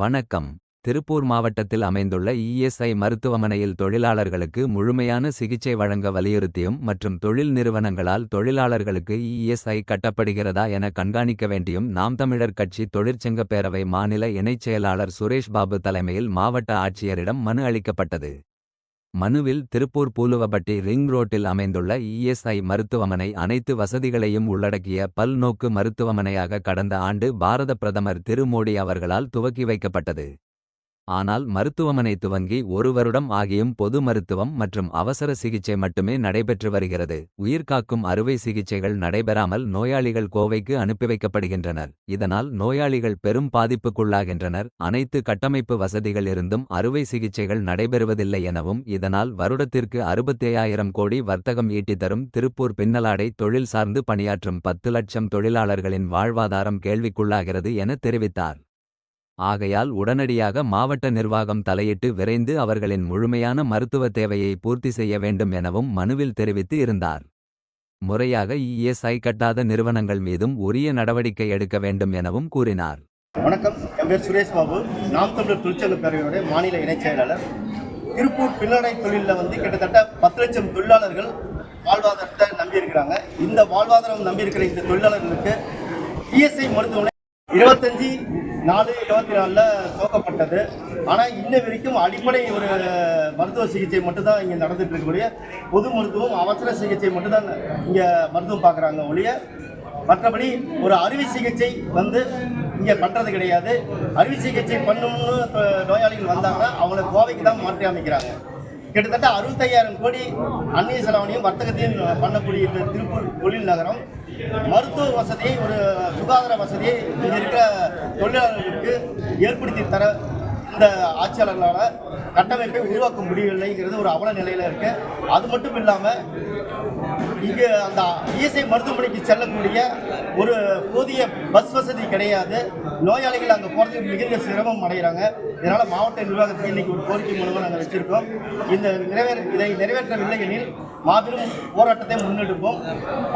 வணக்கம். திருப்பூர் மாவட்டத்தில் அமைந்துள்ள இஎஸ்ஐ மருத்துவமனையில் தொழிலாளர்களுக்கு முழுமையான சிகிச்சை வழங்க வலியுறுத்தியும் மற்றும் தொழில் நிறுவனங்களால் தொழிலாளர்களுக்கு இஎஸ்ஐ கட்டப்படுகிறதா என கண்காணிக்க வேண்டியும் நாம் தமிழர் கட்சி தொழிற்சங்க பேரவை மாநில இணைச் செயலாளர் சுரேஷ் பாபு தலைமையில் மாவட்ட ஆட்சியரிடம் மனு அளிக்கப்பட்டது. மனுவில் திருப்பூர் பூலுவப்பட்டி ரிங் ரோட்டில் அமைந்துள்ள இஎஸ்ஐ மருத்துவமனை அனைத்து வசதிகளையும் உள்ளடக்கிய பல்நோக்கு மருத்துவமனையாக கடந்த ஆண்டு பாரத பிரதமர் திரு மோடி அவர்களால் துவக்கி வைக்கப்பட்டது. ஆனால் மருத்துவமனை துவங்கி ஒரு வருடம் ஆகியும் பொது மருத்துவம் மற்றும் அவசர சிகிச்சை மட்டுமே நடைபெற்று வருகிறது. உயிர்காக்கும் அறுவை சிகிச்சைகள் நடைபெறாமல் நோயாளிகள் கோவைக்கு அனுப்பி வைக்கப்படுகின்றனர். இதனால் நோயாளிகள் பெரும் பாதிப்புக்குள்ளாகின்றனர். அனைத்து கட்டமைப்பு வசதிகள் இருந்தும் அறுவை சிகிச்சைகள் நடைபெறுவதில்லை எனவும் இதனால் வருடத்திற்கு அறுபத்தேழாயிரம் கோடி வர்த்தகம் ஈட்டித்தரும் திருப்பூர் பின்னலாடை தொழில் சார்ந்து பணியாற்றும் பத்து லட்சம் தொழிலாளர்களின் வாழ்வாதாரம் கேள்விக்குள்ளாகிறது என தெரிவித்தார். ஆகையால் உடனடியாக மாவட்ட நிர்வாகம் தலையிட்டு விரைந்து அவர்களின் முழுமையான மருத்துவ தேவையை பூர்த்தி செய்ய வேண்டும் எனவும் மனுவில் தெரிவித்து இருந்தார். முறையாக இஎஸ்ஐ கட்டாத நிறுவனங்கள் மீதும் உரிய நடவடிக்கை எடுக்க வேண்டும் எனவும் கூறினார். வணக்கம். என் பேர் சுரேஷ் பாபு. நாம் தமிழர் தொழிற்சங்க பேரவையுடைய மாநில இணைச் செயலாளர். திருப்பூர் பின்னடை தொழிலில் வந்து கிட்டத்தட்ட பத்து லட்சம் தொழிலாளர்கள் வாழ்வாதாரத்தை நம்பியிருக்கிறாங்க. இந்த வாழ்வாதாரம் நம்பியிருக்கிற இந்த தொழிலாளர்களுக்கு இஎஸ்ஐ மருத்துவமனை இருபத்தஞ்சி நாலு இருபத்தி நாலில் துவக்கப்பட்டது. ஆனால் இன்ன வரைக்கும் அடிப்படை ஒரு மருத்துவ சிகிச்சை மட்டும்தான் இங்கே நடந்துட்டு இருக்கக்கூடிய பொது மருத்துவம் அவசர சிகிச்சை மட்டும்தான் இங்கே மருத்துவம் பார்க்குறாங்க ஒழிய மற்றபடி ஒரு அறுவை சிகிச்சை வந்து இங்கே பண்ணுறது கிடையாது. அறுவை சிகிச்சை பண்ணணும்னு நோயாளிகள் வந்தாங்கன்னா அவங்கள கோவைக்கு தான் மாற்றி அமைக்கிறாங்க. கிட்டத்தட்ட அறுபத்தையாயிரம் கோடி அந்நிய செலவனையும் வர்த்தகத்தையும் பண்ணக்கூடிய இந்த திருப்பூர் தொழில் நகரம். மருத்துவ வசதியை ஒரு சுகாதார வசதியை இங்கே இருக்கிற தொழிலாளர்களுக்கு ஏற்படுத்தி தர இந்த ஆட்சியாளர்களால் கட்டமைப்பை உருவாக்க முடியவில்லைங்கிறது ஒரு அவல நிலையில் இருக்கு. அது மட்டும் இல்லாமல் இங்கே அந்த இஎஸ்ஐ மருத்துவமனைக்கு செல்லக்கூடிய ஒரு போதிய பஸ் வசதி கிடையாது. நோயாளிகள் அங்கே போகிறதுக்கு மிகுந்த சிரமம் அடைகிறாங்க. இதனால் மாவட்ட நிர்வாகத்துக்கு இன்னைக்கு ஒரு கோரிக்கை மூலமாக நாங்கள் வச்சுருக்கோம். இந்த நிறைவேற இதை நிறைவேற்றவில்லை எனில் மாபெரும் போராட்டத்தை முன்னெடுப்போம்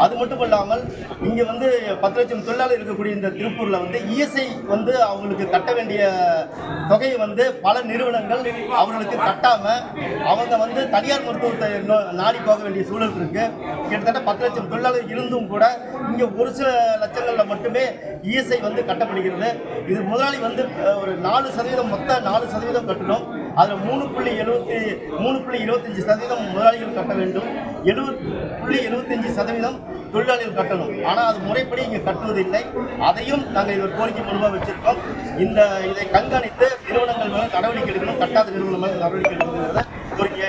அது மட்டும் இல்லாமல் இங்கே வந்து பத்து லட்சம் தொழிலாளர் இருக்கக்கூடிய இந்த திருப்பூரில் வந்து இஎஸ்ஐ வந்து அவங்களுக்கு கட்ட வேண்டிய தொகையை வந்து வந்து பல நிறுவனங்கள் அவர்களுக்கு கட்டாமல் அவங்க வந்து தனியார் மருத்துவத்தை நோ- நாடி போக வேண்டிய சூழல் இருக்கு. கிட்டத்தட்ட பத்து லட்சம் தொழிலாளர் இருந்தும் கூட இங்கே ஒரு சில லட்சங்களில் மட்டுமே இஎஸ்ஐ வந்து கட்டப்படுகிறது. இது முதலாளி வந்து ஒரு நாலு சதவீதம் மொத்த நாலு சதவீதம் கட்டணும். அதில் மூணு புள்ளி எழுபத்தி மூணு புள்ளி இருபத்தஞ்சி சதவீதம் முதலாளிகள் கட்ட வேண்டும். எழுபது புள்ளி எழுபத்தஞ்சி சதவீதம் தொழிலாளிகள் கட்டணும். ஆனால் அது முறைப்படி இங்கே கட்டுவதில்லை. அதையும் நாங்கள் இது ஒரு கோரிக்கை மூலமாக வச்சுருக்கோம். இந்த இதை கண்காணித்து நடவடிக்கை எடுக்கணும் கட்டாத நிறுவனம் நடவடிக்கை எடுக்கணுங்கிறத கோரிக்கை